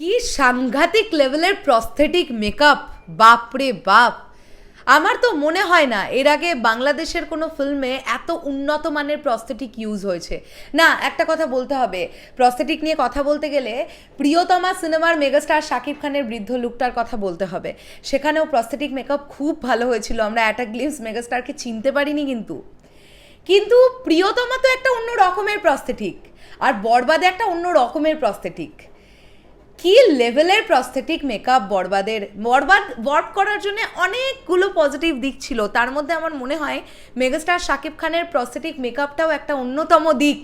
কি সাংঘাতিক লেভেলের প্রস্থেটিক মেকআপ বাপরে বাপ। আমার তো মনে হয় না, এর আগে বাংলাদেশের কোনো ফিল্মে এত উন্নত মানের প্রস্থেটিক ইউজ হয়েছে। না, একটা কথা বলতে হবে। প্রস্থেটিক নিয়ে কথা বলতে গেলে প্রিয়তমা সিনেমার মেগাস্টার শাকিব খানের বৃদ্ধ লুকটার কথা বলতে হবে। সেখানেও প্রস্থেটিক মেকআপ খুব ভালো হয়েছিল, আমরা আ গ্লিমস মেগাস্টারকে চিনতে পারিনি কিন্তু। কিন্তু প্রিয়তমা তো একটা অন্য রকমের প্রস্থেটিক আর বরবাদে একটা অন্য রকমের প্রস্থেটিক কি লেভেলের প্রস্থেটিক মেকআপ বরবাদের? বরবাদ বর্ব করার জন্য অনেকগুলো পজিটিভ দিক ছিল। তার মধ্যে আমার মনে হয় মেগাস্টার শাকিব খানের প্রস্থেটিক মেকআপটাও একটা অন্যতম দিক।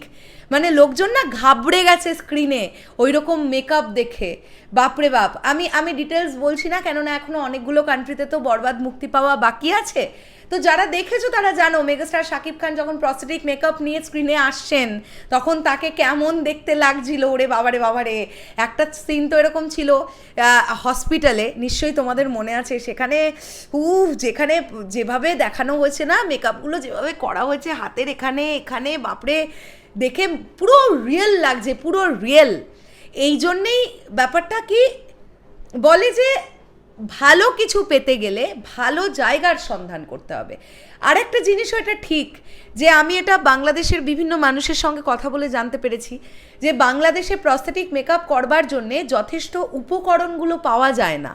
মানে লোকজন না ঘাবড়ে গেছে স্ক্রিনে ওই রকম মেকআপ দেখে। বাপরে বাপ, আমি আমি ডিটেলস বলছি না, কেননা এখনও অনেকগুলো কান্ট্রিতে তো বরবাদ মুক্তি পাওয়া বাকি আছে। তো যারা দেখেছ তারা জানো মেগাস্টার শাকিব খান যখন প্রস্থেটিক মেকআপ নিয়ে স্ক্রিনে আসছেন, তখন তাকে কেমন দেখতে লাগছিল, ওরে বাবারে বাবারে। একটা সিন তো এরকম ছিল হসপিটালে নিশ্চয়ই তোমাদের মনে আছে, সেখানে, উফ, যেখানে যেভাবে দেখানো হয়েছে না মেকআপগুলো যেভাবে করা হয়েছে, হাতের এখানে এখানে, বাপরে। দেখে পুরো রিয়েল লাগছে, পুরো রিয়েল এই জন্যেই ব্যাপারটা কি, বলে যে ভালো কিছু পেতে গেলে ভালো জায়গার সন্ধান করতে হবে। আর একটা জিনিসও এটা ঠিক, যে আমি এটা বাংলাদেশের বিভিন্ন মানুষের সঙ্গে কথা বলে জানতে পেরেছি, যে বাংলাদেশে প্রস্থেটিক মেকআপ করবার জন্যে যথেষ্ট উপকরণগুলো পাওয়া যায় না।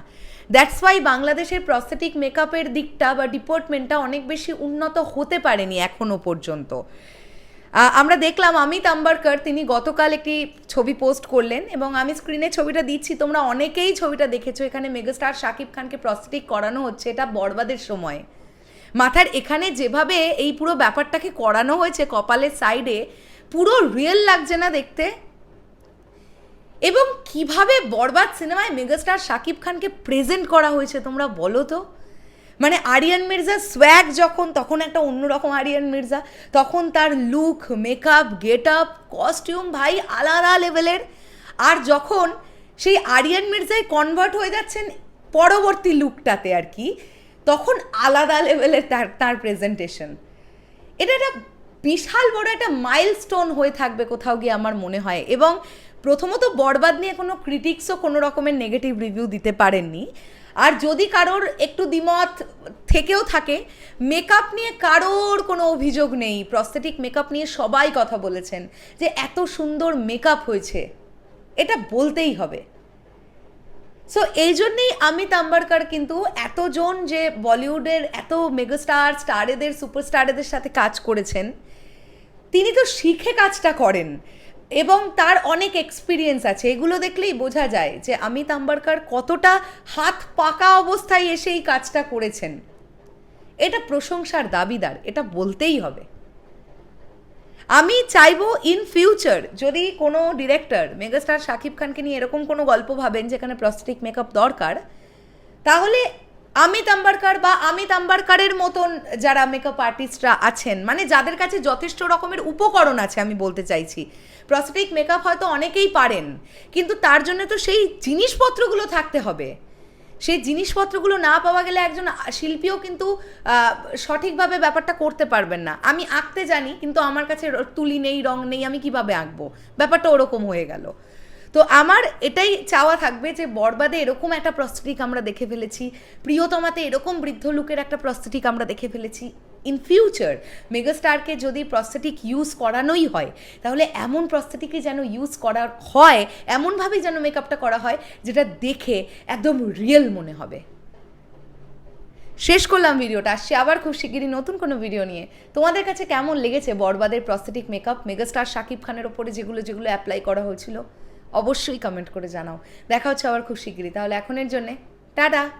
দ্যাটস ওয়াই বাংলাদেশের প্রস্থেটিক মেকআপের দিকটা বা ডিপার্টমেন্টটা অনেক বেশি উন্নত হতে পারেনি এখনও পর্যন্ত। আমরা দেখলাম অমিত আম্বারকর, তিনি গতকাল একটি ছবি পোস্ট করলেন এবং আমি স্ক্রিনে ছবিটা দিচ্ছি, তোমরা অনেকেই ছবিটা দেখেছ, এখানে মেগাস্টার শাকিব খানকে প্রস্থেটিক করানো হচ্ছে, এটা বরবাদের সময়। মাথার এখানে যেভাবে এই পুরো ব্যাপারটাকে করানো হয়েছে কপালের সাইডে পুরো রিয়েল লাগছে না দেখতে। এবং কীভাবে বরবাদ সিনেমায় মেগাস্টার শাকিব খানকে প্রেজেন্ট করা হয়েছে, তোমরা বলো তো। মানে আরিয়ান মির্জা সোয়াগ যখন, তখন একটা অন্যরকম আরিয়ান মির্জা। তখন তার look makeup get up costume ভাই, আলাদা লেভেলের আর যখন সেই আরিয়ান মির্জায় কনভার্ট হয়ে যাচ্ছেন পরবর্তী লুকটাতে আর কি, তখন আলাদা লেভেলের তার তার প্রেজেন্টেশন এটা একটা বিশাল বড় একটা মাইলস্টোন হয়ে থাকবে কোথাও গিয়ে আমার মনে হয়। এবং প্রথমত বরবাদ নিয়ে কোনো ক্রিটিক্সও কোনো রকমের নেগেটিভ রিভিউ দিতে পারেননি। আর যদি কারোর একটু দ্বিমত থেকেও থাকে মেকআপ নিয়ে কারোর কোনো অভিযোগ নেই। প্রস্থেটিক মেকআপ নিয়ে সবাই কথা বলেছেন যে এত সুন্দর মেকআপ হয়েছে। এটা বলতেই হবে। সো এই জন্যেই অমিত আম্বারকর কিন্তু এতজন যে বলিউডের এত মেগাস্টার স্টারেদের সুপারস্টারেদের সাথে কাজ করেছেন, তিনি তো শিখে কাজটা করেন। এবং তার অনেক এক্সপিরিয়েন্স আছে। এগুলো দেখলেই বোঝা যায় যে অমিত আম্বারকর কতটা হাত পাকা অবস্থায় এসে এই কাজটা করেছেন। এটা প্রশংসার দাবিদার, এটা বলতেই হবে। আমি চাইব ইন ফিউচার যদি কোনো ডিরেক্টর মেগাস্টার শাকিব খানকে নিয়ে এরকম কোনো গল্প ভাবেন যেখানে প্রস্থেটিক মেকআপ দরকার, তাহলে অমিত আম্বারকর বা অমিত আম্বারকরের মতন যারা মেকআপ আর্টিস্টরা আছেন মানে যাদের কাছে যথেষ্ট রকমের উপকরণ আছে আমি বলতে চাইছি। প্রস্থেটিক মেকআপ হয়তো অনেকেই পারেন, কিন্তু তার জন্য তো সেই জিনিসপত্রগুলো থাকতে হবে। সেই জিনিসপত্রগুলো না পাওয়া গেলে একজন শিল্পীও কিন্তু সঠিকভাবে ব্যাপারটা করতে পারবেন না। আমি আঁকতে জানি, কিন্তু আমার কাছে তুলি নেই, রং নেই, আমি কীভাবে আঁকবো? ব্যাপারটা ওরকম হয়ে গেল। তো আমার এটাই চাওয়া থাকবে যে বরবাদে এরকম একটা প্রস্থেটিক আমরা দেখে ফেলেছি, প্রিয়তমাতে এরকম বৃদ্ধ লোকের একটা প্রস্থেটিক আমরা দেখে ফেলেছি। ইন ফিউচার মেগাস্টারকে যদি প্রস্থেটিক ইউজ করানোই হয়, তাহলে এমন প্রস্থেটিকই যেন ইউজ করা হয়, এমনভাবেই যেন মেকআপটা করা হয়, যেটা দেখে একদম রিয়েল মনে হবে। শেষ করলাম ভিডিওটা, আসছি আবার খুব শিগগিরই নতুন কোনো ভিডিও নিয়ে। তোমাদের কাছে কেমন লেগেছে বরবাদের প্রস্থেটিক মেকআপ মেগাস্টার শাকিব খানের ওপরে যেগুলো যেগুলো অ্যাপ্লাই করা হয়েছিল? অবশ্যই কমেন্ট করে জানাও। দেখা হচ্ছে আবার খুব শিগগিরই। তাহলে এখনের জন্যে টাটা!